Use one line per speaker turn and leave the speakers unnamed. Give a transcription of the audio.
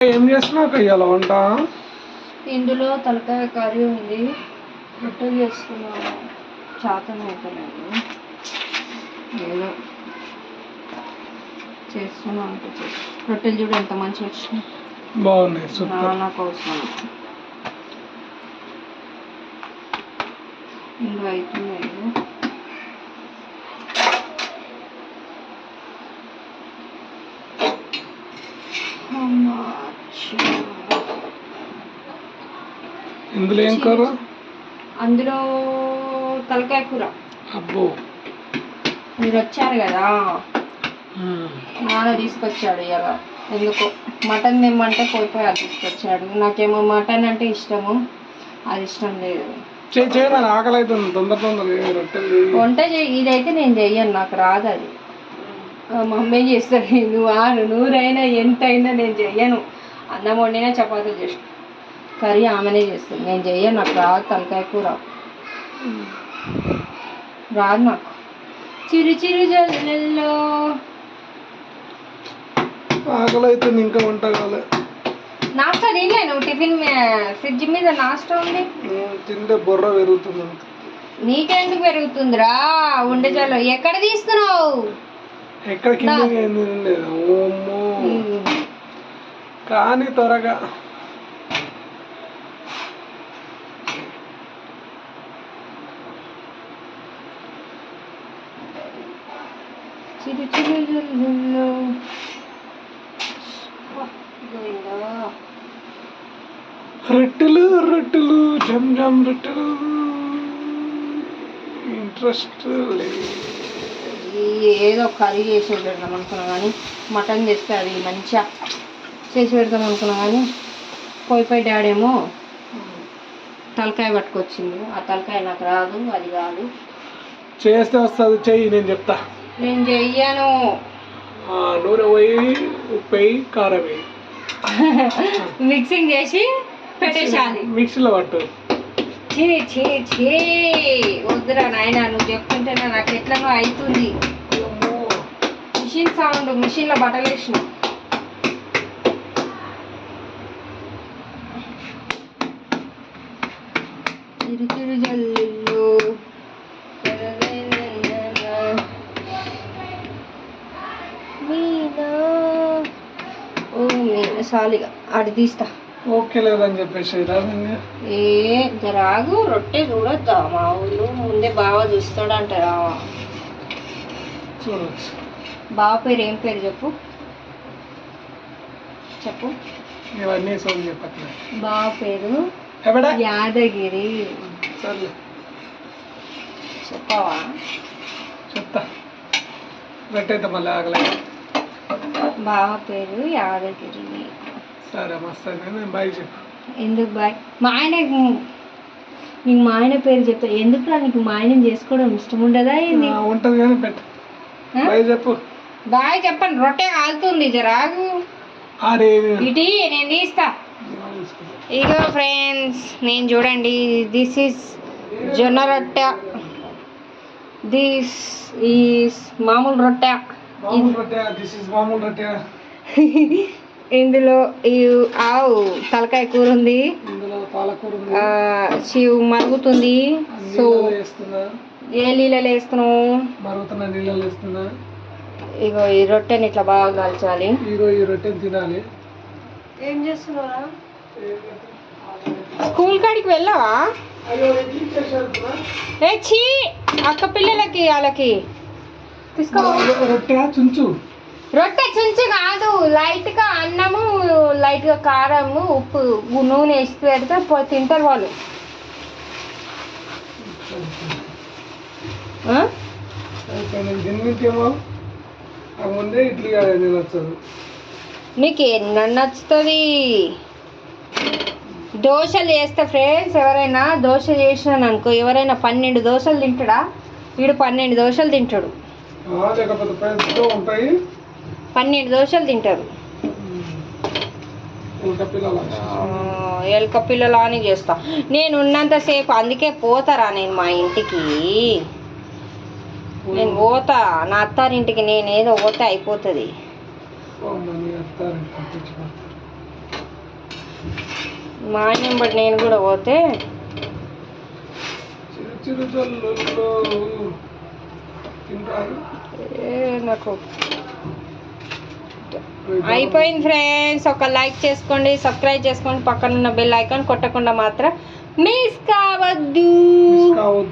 ఏం చేస్తున్నావు ఇవాళ వంట?
ఇందులో తలకాయ కర్రీ ఉంది. రొట్టెలు చేసుకున్నాను చాతన అవుతలేదు ఏదో చేస్తున్నా అంటే చేసి రొట్టెలు చూడు ఎంత మంచిగా వచ్చినాయి.
బాగున్నాయి
నాన్న కోసం ఇందులో అవుతుంది
ఇందులో ఏం కూర?
అందులో తలకాయ కూర.
అబ్బో.
మీరు వచ్చారు కదా. నాన్న తీసుకొచ్చాడు ఇలా ఎందుకో? మటన్ తెమ్మంటే పోయి పోయి అది తీసుకొచ్చాడు. నాకేమో మటన్ అంటే ఇష్టము. అది ఇష్టం లేదు.
ఆకలి అవుతుంది తొందర తొందర.
వంట ఇదైతే నేను చెయ్యను నాకు రాదు అది మా అమ్మే చేస్తాడు నువ్వు ఆరు నూరైనా ఎంతైనా నేను చెయ్యను. అన్నం వండినా చపాతీలు చేసి కర్రీ ఆమెనే చేస్తుంది. నేను చెయ్యను నాకు రాదు తలకాయ కూర. రాదు నాకు. చిరు చిరు జల్లెల్లో.
ఆకలి అవుతుంది ఇంకా వంట కాలే
నాస్టా తినలే నువ్వు టిఫిన్ ఫ్రిడ్జ్ మీద నాస్టా ఉంది.
తింటే బుర్ర పెరుగుతుంది.
నీకెందుకు పెరుగుతుందిరా? ఉండే చాలు ఎక్కడ తీస్తున్నావు?
ఎక్కడ కింద కానీ త్వరగా.
చిరు చిరు జల్లుల్లో.
రొట్టెలు రొట్టెలు జమ్ జమ్ రొట్టెలు. ఇంట్రెస్ట్
ఏదో కర్రీ చేసి పెడదాం అనుకున్నా కానీ మటన్ చేస్తే అది మంచిగా చేసి పెడదాం అనుకున్నా కానీ పోయి పోయి డాడేమో తలకాయ పట్టుకొచ్చింది ఆ తలకాయ నాకు రాదు అది కాదు.
చేస్తే వస్తుంది చెయ్యి నేను చెప్తా.
నేను చెయ్యను.
నూనె పోయి ఉప్పు వేయి కారం వేయి.
మిక్సింగ్ చేసి పెట్టేసాలి
మిక్సీలో పట్టు.
ఛీ ఛీ ఛీ. వద్దురా నాయన నువ్వు చెప్తుంటే నాకు ఎట్లనో అవుతుంది మిషన్ సౌండ్ మిషన్లో బట్టలు వేసిన చిరు చిరు జల్లుల్లో మీనా ఓ మీనా సాలిగా ఆడి తీస్తా.
ఓకే లేదని చెప్పేసి
ఏ జరాగు రొట్టె చూడొద్దా మా ఊళ్ళు ముందే బాగా చూస్తాడంటారా
చూడవచ్చు
బావ పేరు ఏం పేరు చెప్పు? చెప్పు.
ఇవన్నీ సోది చెప్పట్లేదు.
బావ పేరు
ఎక్కడా
యాదగిరి.
సర్లే.
చెప్పవా?
చెప్తా. గట్టయితే మళ్ళీ ఆగలే.
బావ పేరు యాదగిరి
సరే మస్తు నేను బాయ్ చెప్పు.
ఎందుకు బాయ్? మా ఆయన నీకు మా ఆయన పేరు చెప్తా. ఎందుకురా నీకు మా ఆయన చేసుకోవడం ఇష్టం ఉండదా ఏంది?
ఉంటది కానీ పెట్టు? బాయ్ చెప్పు.
బాయ్ చెప్పండి రొట్టె కాలుతుంది జరాగు ఇటీ నేను తీస్తా. ఇగో ఫ్రెండ్స్ నేను చూడండి దిస్ ఈస్ జొన్న రొట్టె. దిస్ ఈస్ మామూలు రొట్టె.
మామూలు రొట్టె దిస్ ఇస్ మామూలు రొట్టె.
ఇందులో ఈ ఆవు తలకాయ కూర ఉంది.
ఇందులో పాలకూర ఉంది.
ఆ, శివ్ మరుగుతుంది. సో ఏ నీళ్ళలో వేస్తున్నావు?
మరుగుతున్న నీళ్ళలో వేస్తున్నా
ఇగో ఈ రొట్టెని ఇట్లా బాగా కాల్చాలి.
ఈరో ఈ రొట్టెని తినాలి.
ఏం చేస్తున్నారా? స్కూల్ కాడికి వెళ్ళావా? ఏ చీ అక్క పిల్లలకి వాళ్ళకి. తీసుకో.
రొట్టె చుంచు.
రొట్టె చుంచు కాదు లైట్గా అన్నము లైట్గా కారము ఉప్పు నూనె వేసి పెడితే పో- తింటారు వాళ్ళు.
ముందే ఇడ్లీ
నీకు ఎన్న నచ్చుతుంది. దోశలు చేస్తే ఫ్రెండ్స్ ఎవరైనా దోశ చేసినాను అనుకో ఎవరైనా పన్నెండు దోశలు తింటాడా? వీడు పన్నెండు దోశలు తింటాడు.
లేకపోతే పెద్దగా ఉంటాయి.
పన్నెండు దోశలు తింటారు. ఎలక పిల్లలా అని చేస్తా. నేను ఉన్నంతసేపు అందుకే పోతారా నేను మా ఇంటికి? నేను పోతా. నా అత్తారింటికి నేను ఏదో పోతే అయిపోతుంది. మా ఆయన బట్టి నేను కూడా పోతే.
చిరు చిరు
నాకు అయిపోయింది ఫ్రెండ్స్ ఒక లైక్ చేసుకోండి సబ్స్క్రైబ్ చేసుకోండి. పక్కన ఉన్న బెల్ ఐకాన్ కొట్టకుండా మాత్రం మిస్ కావద్దు.
కావద్దు.